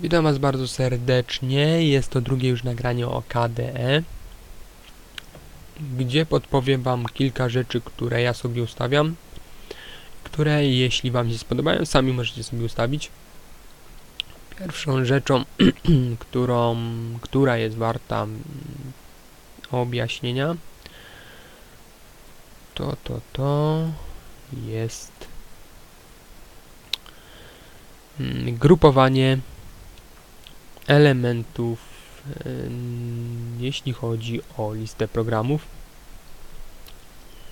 Witam Was bardzo serdecznie. Jest to drugie już nagranie o KDE, gdzie podpowiem Wam kilka rzeczy, które ja sobie ustawiam, które jeśli Wam się spodobają, sami możecie sobie ustawić. Pierwszą rzeczą, którą, która jest warta mm, objaśnienia, to, to, to jest mm, grupowanie elementów, em, jeśli chodzi o listę programów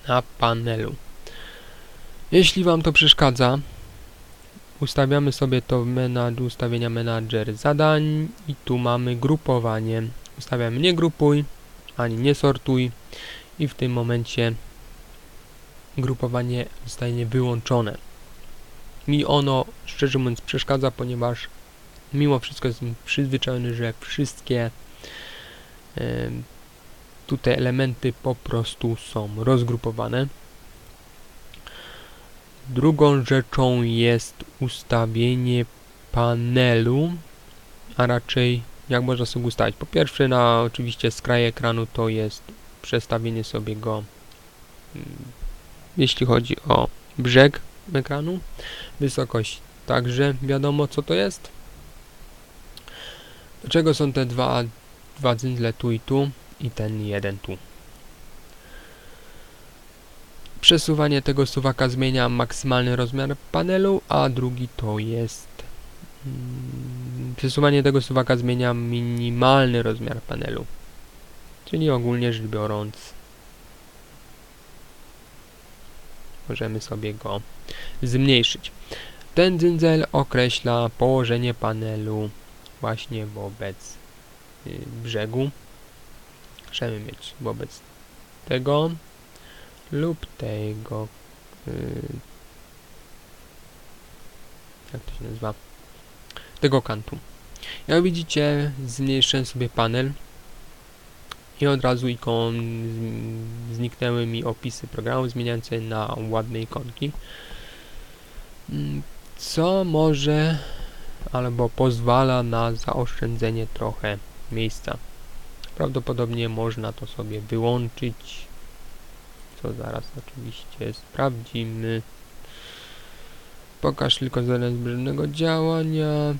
na panelu. Jeśli Wam to przeszkadza, ustawiamy sobie to w menadż, ustawienia menadżer zadań i tu mamy grupowanie. Ustawiamy nie grupuj, ani nie sortuj i w tym momencie grupowanie zostanie wyłączone. Mi ono, szczerze mówiąc, przeszkadza, ponieważ mimo wszystko jestem przyzwyczajony, że wszystkie tutaj elementy po prostu są rozgrupowane. Drugą rzeczą jest ustawienie panelu, a raczej jak można sobie ustawić. Po pierwsze na oczywiście skraj ekranu to jest przestawienie sobie go mm, jeśli chodzi o brzeg ekranu, wysokość także wiadomo co to jest. Do czego są te dwa, dwa dzyndzle tu i tu i ten jeden tu. Przesuwanie tego suwaka zmienia maksymalny rozmiar panelu, a drugi to jest mm, przesuwanie tego suwaka zmienia minimalny rozmiar panelu. Czyli ogólnie rzecz biorąc możemy sobie go zmniejszyć. Ten dzyndzel określa położenie panelu właśnie wobec y, brzegu. Możemy mieć wobec tego lub tego y, jak to się nazywa tego kantu. Jak widzicie zmniejszyłem sobie panel i od razu ikon zniknęły mi opisy programu zmieniające na ładne ikonki Mm, co może albo pozwala na zaoszczędzenie trochę miejsca. Prawdopodobnie można to sobie wyłączyć, co zaraz oczywiście sprawdzimy. Pokaż tylko zadanie zbędnego działania.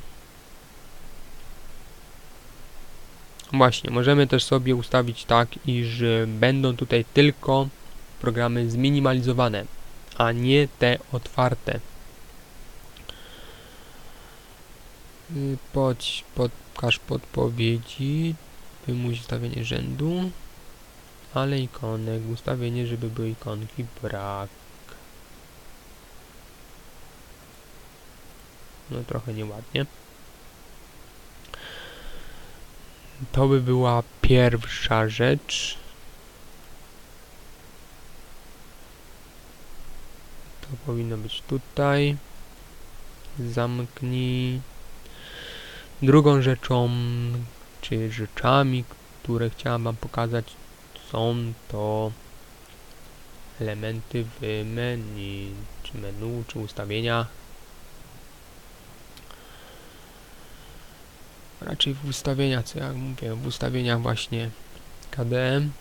Właśnie, możemy też sobie ustawić tak, iż będą tutaj tylko programy zminimalizowane, a nie te otwarte. Y, Podź, pokaż podpowiedzi, wymuś ustawienie rzędu, ale ikonek, ustawienie, żeby były ikonki, brak. No trochę nieładnie. To by była pierwsza rzecz. To powinno być tutaj. Zamknij. Drugą rzeczą, czy rzeczami, które chciałam Wam pokazać, są to elementy w menu, czy menu, czy ustawienia. Raczej w ustawieniach, co jak mówię, w ustawieniach właśnie KDM.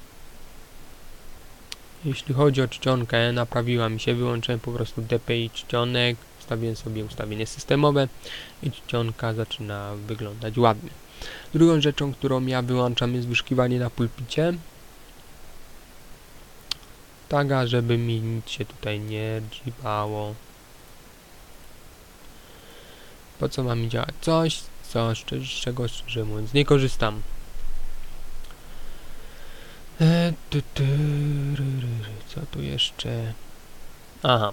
Jeśli chodzi o czcionkę, naprawiła mi się, wyłączyłem po prostu DPI czcionek, wstawiłem sobie ustawienie systemowe i czcionka zaczyna wyglądać ładnie. Drugą rzeczą, którą ja wyłączam jest wyszukiwanie na pulpicie. Taka, żeby mi nic się tutaj nie dziwało. Po co ma mi działać coś, co, z czego szczerze mówiąc nie korzystam. E. Co tu jeszcze? Aha.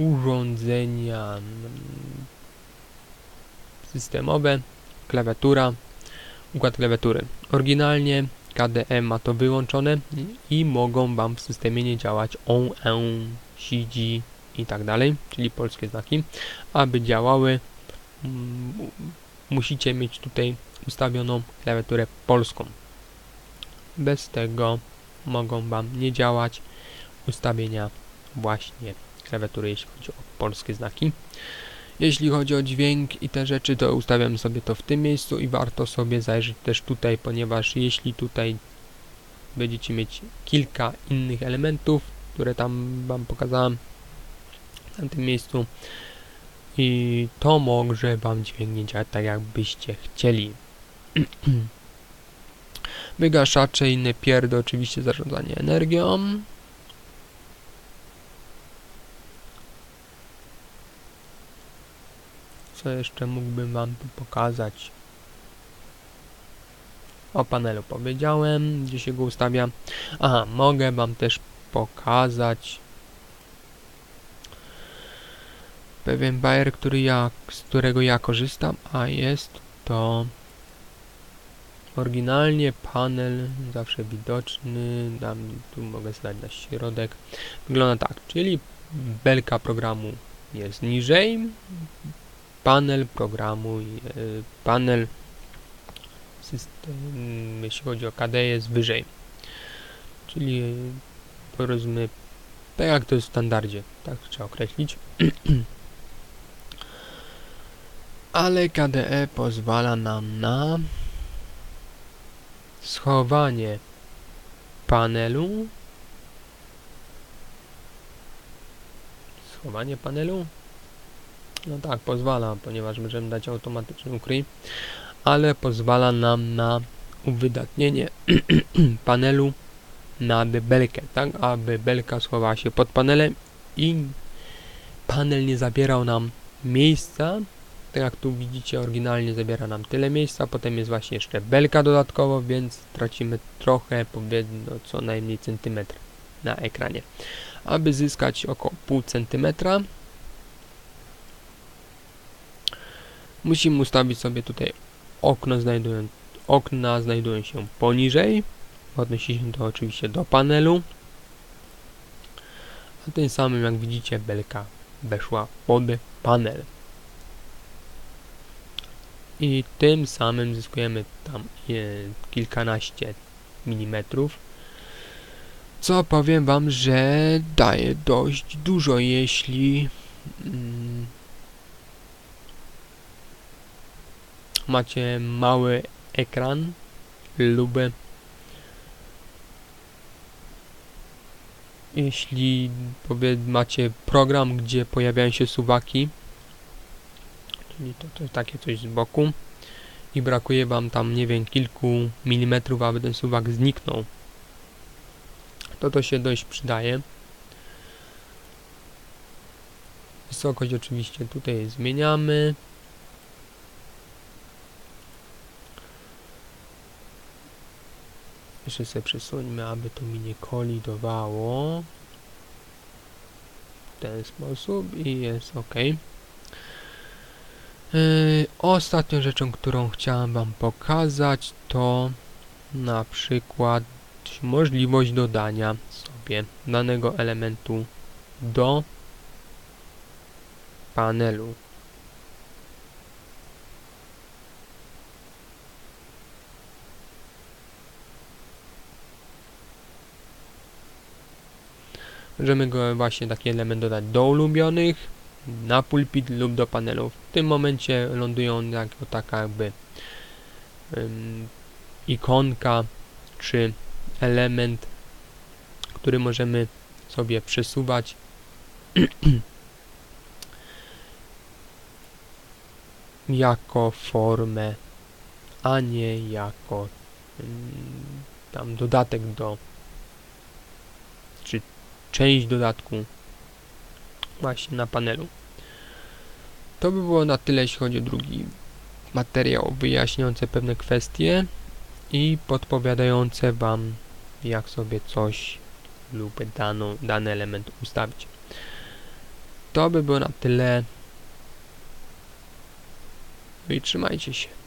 Urządzenia mm, systemowe, klawiatura, układ klawiatury. Oryginalnie KDE ma to wyłączone i mogą Wam w systemie nie działać ON, CG i tak dalej, czyli polskie znaki. Aby działały, mm, musicie mieć tutaj ustawioną klawiaturę polską. Bez tego mogą Wam nie działać ustawienia właśnie klawiatury, jeśli chodzi o polskie znaki. Jeśli chodzi o dźwięk i te rzeczy, to ustawiam sobie to w tym miejscu i warto sobie zajrzeć też tutaj, ponieważ jeśli tutaj będziecie mieć kilka innych elementów, które tam Wam pokazałem w tamtym miejscu i to może Wam dźwięk nie działać tak jakbyście chcieli. Wygaszacze inne pierdy, oczywiście zarządzanie energią. Co jeszcze mógłbym Wam tu pokazać? O panelu powiedziałem, gdzie się go ustawia. Aha, mogę Wam też pokazać pewien bajer, który ja, z którego ja korzystam, a jest to oryginalnie panel zawsze widoczny, dam, tu mogę zdać na środek. Wygląda tak, czyli belka programu jest niżej, panel programu, e, panel system, jeśli chodzi o KD jest wyżej. Czyli powiedzmy, tak jak to jest w standardzie, tak trzeba określić. Ale KDE pozwala nam na schowanie panelu. Schowanie panelu? No tak, pozwala, ponieważ możemy dać automatyczny ukryj, ale pozwala nam na uwydatnienie panelu na belkę, tak aby belka schowała się pod panelem i panel nie zabierał nam miejsca, tak jak tu widzicie oryginalnie zabiera nam tyle miejsca, potem jest właśnie jeszcze belka dodatkowo, więc tracimy trochę, powiedzmy co najmniej centymetr na ekranie. Aby zyskać około pół centymetra musimy ustawić sobie tutaj okno znajdują, okna znajdują się poniżej. Odnosi się to oczywiście do panelu. A tym samym jak widzicie belka weszła pod panel. I tym samym zyskujemy tam e, kilkanaście milimetrów. Co powiem wam, że daje dość dużo jeśli mm, macie mały ekran. Lub jeśli macie program, gdzie pojawiają się suwaki czyli to, to takie coś z boku i brakuje wam tam, nie wiem, kilku milimetrów, aby ten suwak zniknął to to się dość przydaje. Wysokość oczywiście tutaj zmieniamy Jeszcze sobie przesuńmy, aby to mi nie kolidowało. W ten sposób i jest ok. Yy, ostatnią rzeczą, którą chciałem Wam pokazać, to na przykład możliwość dodania sobie danego elementu do panelu. Możemy go właśnie taki element dodać do ulubionych, na pulpit lub do panelu. W tym momencie lądują jako taka jakby um, ikonka czy element, który możemy sobie przesuwać jako formę, a nie jako tam dodatek do część dodatku właśnie na panelu. To by było na tyle, jeśli chodzi o drugi materiał wyjaśniający pewne kwestie i podpowiadające Wam, jak sobie coś lub daną, dany element ustawić. To by było na tyle. No i trzymajcie się.